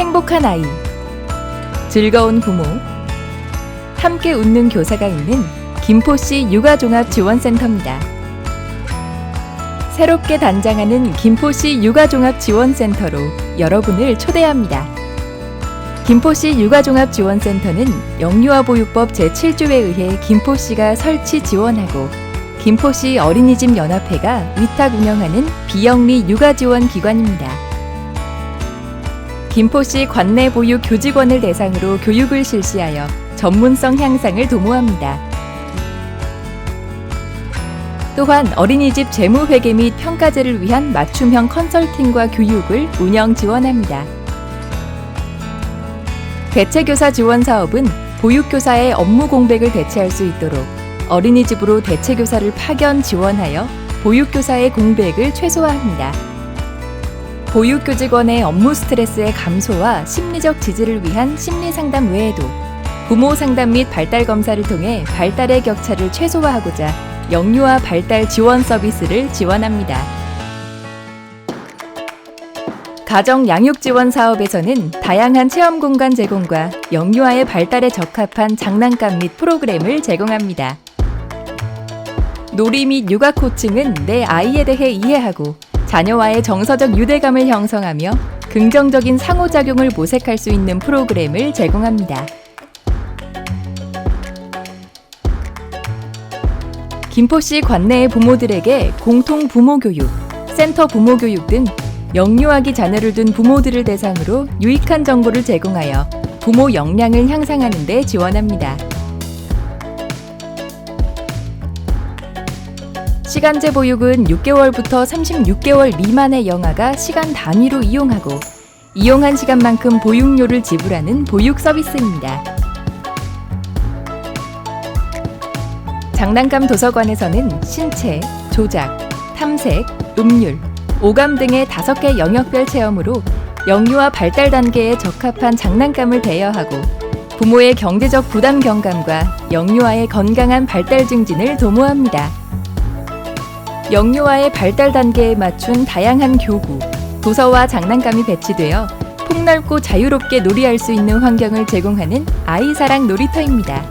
행복한 아이, 즐거운 부모, 함께 웃는 교사가 있는 김포시 육아종합지원센터입니다. 새롭게 단장하는 김포시 육아종합지원센터로 여러분을 초대합니다. 김포시 육아종합지원센터는 영유아보육법 제7조에 의해 김포시가 설치 지원하고 김포시 어린이집 연합회가 위탁 운영하는 비영리 육아지원 기관입니다. 김포시 관내 보육 교직원을 대상으로 교육을 실시하여 전문성 향상을 도모합니다. 또한 어린이집 재무회계 및 평가제를 위한 맞춤형 컨설팅과 교육을 운영 지원합니다. 대체교사 지원 사업은 보육교사의 업무 공백을 대체할 수 있도록 어린이집으로 대체교사를 파견 지원하여 보육교사의 공백을 최소화합니다. 보육교직원의 업무 스트레스의 감소와 심리적 지지를 위한 심리 상담 외에도 부모 상담 및 발달 검사를 통해 발달의 격차를 최소화하고자 영유아 발달 지원 서비스를 지원합니다. 가정 양육 지원 사업에서는 다양한 체험 공간 제공과 영유아의 발달에 적합한 장난감 및 프로그램을 제공합니다. 놀이 및 육아 코칭은 내 아이에 대해 이해하고 자녀와의 정서적 유대감을 형성하며 긍정적인 상호작용을 모색할 수 있는 프로그램을 제공합니다. 김포시 관내의 부모들에게 공통 부모 교육, 센터 부모 교육 등 영유아기 자녀를 둔 부모들을 대상으로 유익한 정보를 제공하여 부모 역량을 향상하는 데 지원합니다. 시간제 보육은 6개월부터 36개월 미만의 영아가 시간 단위로 이용하고 이용한 시간만큼 보육료를 지불하는 보육 서비스입니다. 장난감 도서관에서는 신체, 조작, 탐색, 음률, 오감 등의 다섯 개 영역별 체험으로 영유아 발달 단계에 적합한 장난감을 대여하고 부모의 경제적 부담 경감과 영유아의 건강한 발달 증진을 도모합니다. 영유아의 발달 단계에 맞춘 다양한 교구, 도서와 장난감이 배치되어 폭넓고 자유롭게 놀이할 수 있는 환경을 제공하는 아이사랑 놀이터입니다.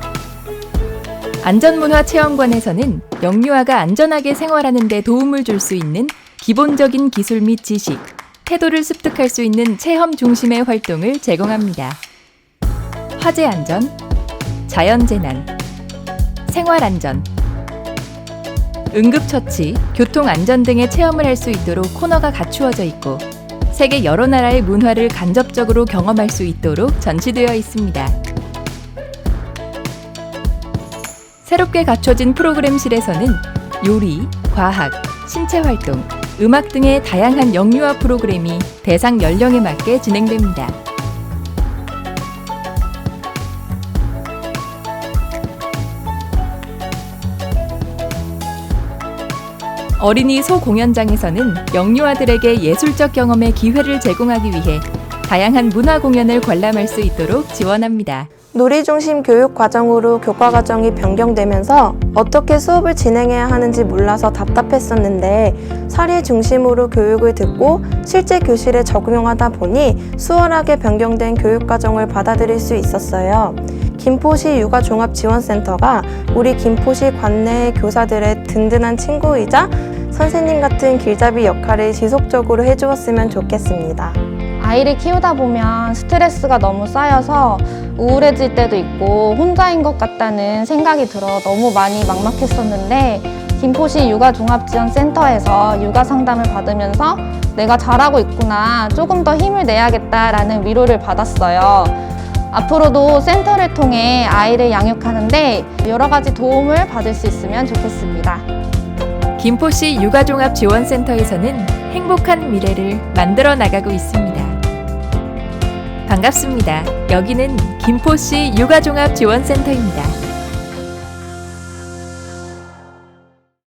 안전문화 체험관에서는 영유아가 안전하게 생활하는 데 도움을 줄 수 있는 기본적인 기술 및 지식, 태도를 습득할 수 있는 체험 중심의 활동을 제공합니다. 화재 안전, 자연 재난, 생활 안전, 응급처치, 교통 안전 등의 체험을 할 수 있도록 코너가 갖추어져 있고 세계 여러 나라의 문화를 간접적으로 경험할 수 있도록 전시되어 있습니다. 새롭게 갖춰진 프로그램실에서는 요리, 과학, 신체 활동, 음악 등의 다양한 영유아 프로그램이 대상 연령에 맞게 진행됩니다. 어린이 소공연장에서는 영유아들에게 예술적 경험의 기회를 제공하기 위해 다양한 문화 공연을 관람할 수 있도록 지원합니다. 놀이 중심 교육 과정으로 교과 과정이 변경되면서 어떻게 수업을 진행해야 하는지 몰라서 답답했었는데 사례 중심으로 교육을 듣고 실제 교실에 적용하다 보니 수월하게 변경된 교육 과정을 받아들일 수 있었어요. 김포시 육아종합지원센터가 우리 김포시 관내 교사들의 든든한 친구이자 선생님 같은 길잡이 역할을 지속적으로 해주었으면 좋겠습니다. 아이를 키우다 보면 스트레스가 너무 쌓여서 우울해질 때도 있고 혼자인 것 같다는 생각이 들어 너무 많이 막막했었는데 김포시 육아종합지원센터에서 육아 상담을 받으면서 내가 잘하고 있구나 조금 더 힘을 내야겠다라는 위로를 받았어요. 앞으로도 센터를 통해 아이를 양육하는데 여러 가지 도움을 받을 수 있으면 좋겠습니다. 김포시 육아종합지원센터에서는 행복한 미래를 만들어 나가고 있습니다. 반갑습니다. 여기는 김포시 육아종합지원센터입니다.